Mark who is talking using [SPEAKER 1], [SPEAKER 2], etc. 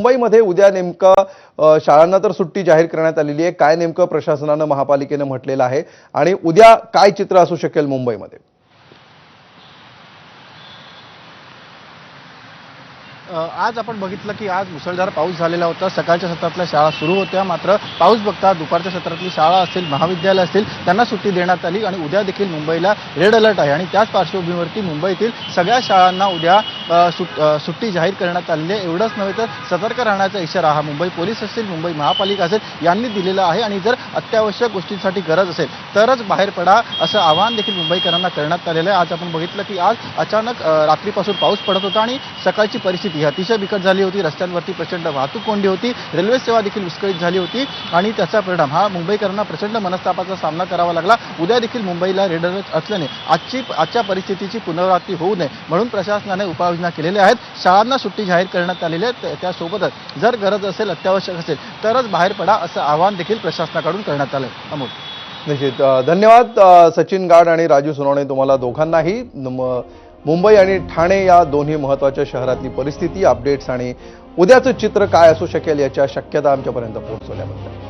[SPEAKER 1] मुंबईमध्ये उद्या नेमकं शाळांना तर सुट्टी जाहीर करण्यात आलेली आहे. काय नेमकं प्रशासनानं महापालिकेनं म्हटलेलं आहे? आणि उद्या काय चित्र असू शकेल मुंबईमध्ये?
[SPEAKER 2] आज आपण बघितलं की आज मुसळधार पाऊस झालेला होता. सकाळच्या सत्रातल्या शाळा सुरू होत्या. मात्र पाऊस बघता दुपारच्या सत्रातली शाळा असतील महाविद्यालय असतील त्यांना सुट्टी देण्यात आली. आणि उद्या देखील मुंबईला रेड अलर्ट आहे. आणि त्याच पार्श्वभूमीवरती मुंबईतील सगळ्या शाळांना उद्या सुट- सुट्टी जाहीर करण्यात आलेली आहे. एवढंच नव्हे तर सतर्क राहण्याचा इशारा हा मुंबई पोलीस असतील मुंबई महापालिका असेल यांनी दिलेला आहे. आणि जर अत्यावश्यक गोष्टींसाठी गरज असेल तरच बाहेर पडा असं आवाहन देखील मुंबईकरांना करण्यात आलेलं आहे. आज आपण बघितलं की आज अचानक रात्रीपासून पाऊस पडत होता आणि सकाळची परिस्थिती ही अतिशय बिकट झाली होती. रस्त्यांवरती प्रचंड वाहतूक कोंडी होती. रेल्वे सेवा देखील विस्कळीत झाली होती. आणि त्याचा परिणाम हा मुंबईकरांना प्रचंड मनस्तापाचा सामना करावा लागला. उद्या देखील मुंबईला रेड असल्याने आजची आजच्या परिस्थितीची पुनरावृत्ती होऊ नये. म्हणून प्रशासनाने उपाय उपाययोजना केलेल्या आहेत. शाळांना सुट्टी जाहीर करण्यात आलेली आहे. त्यासोबतच जर गरज असेल अत्यावश्यक असेल तरच बाहेर पडा असं आवाहन देखील प्रशासनाकडून करण्यात आलं अमोल.
[SPEAKER 1] निश्चित. धन्यवाद सचिन गाड आणि राजू सोनवणे तुम्हाला दोघांनाही. मुंबई आणि ठाणे या दोन्ही महत्त्वाच्या शहरातली परिस्थिती अपडेट्स आणि उद्याचं चित्र काय असू शकेल याच्या शक्यता आमच्यापर्यंत पोहोचवल्याबद्दल.